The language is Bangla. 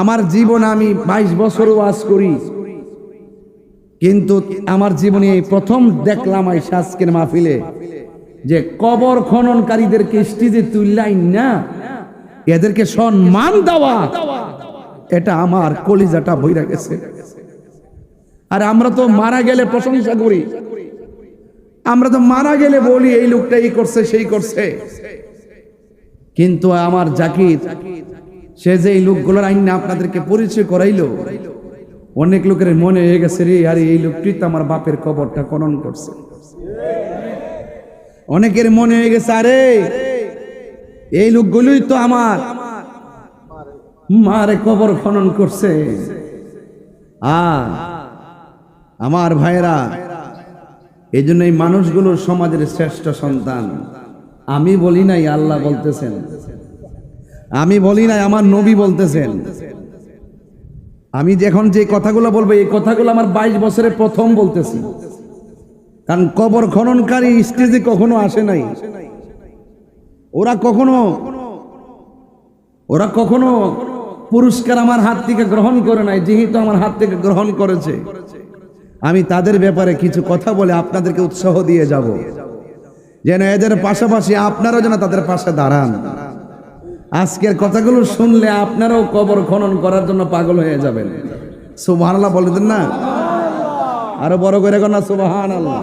আমার জীবন আমি বাইশ বছর ওয়াজ করি। কিন্তু আমার জীবনে প্রথম দেখলাম এই শাসকের মাহফিলে যে কবর খননকারীদেরকে স্টেজে তুললাই না, এদেরকে সম্মান দেওয়া, এটা আমার কলিজাটা বইরা গেছে। আর আমরা তো মারা গেলে প্রশংসা করি। আমরা তো মারা গেলে বলি, এই লোকটা এই করছে, সেই করছে। কিন্তু আমার জাকির সে যে এই লোকগুলোর আইন আপনাদেরকে পরিচয় করাইলো, অনেক লোকের মনে হয়ে গেছে রে, আরে এই লোকটি তো আমার বাপের কবরটা খনন করছে। অনেকের মনে হয়ে গেছে, আরে এই লোকগুলোই তো আমার, মারে কবর খনন করছে। আর আমার ভাইরা এই জন্য এই মানুষগুলো সমাজের শ্রেষ্ঠ সন্তান। আমি বলি নাই, আল্লাহ বলতেছেন। আমি বলি নাই, আমার নবী বলতেছেন। আমি যখন যে কথাগুলো বলব, এই কথাগুলো আমার বাইশ বছরে প্রথম বলতেছি। কারণ কবর খননকারী স্টেজে কখনো আসে নাই। ওরা কখনো ওরা কখনো পুরস্কার আমার হাত থেকে গ্রহণ করে নাই, যেহেতু আমার হাত থেকে গ্রহণ করেছে। আমি তাদের ব্যাপারে কিছু কথা বলে আপনাদেরকে উৎসাহ দিয়ে যাব। যেন এদের পাশাপাশি আপনারাও যেন তাদের পাশে দাঁড়ান। আজকের কথাগুলো শুনলে আপনারাও কবর খনন করার জন্য পাগল হয়ে যাবেন। সুবহানাল্লাহ বলে দেন না? আরও বড় করে না? সুবহানাল্লাহ।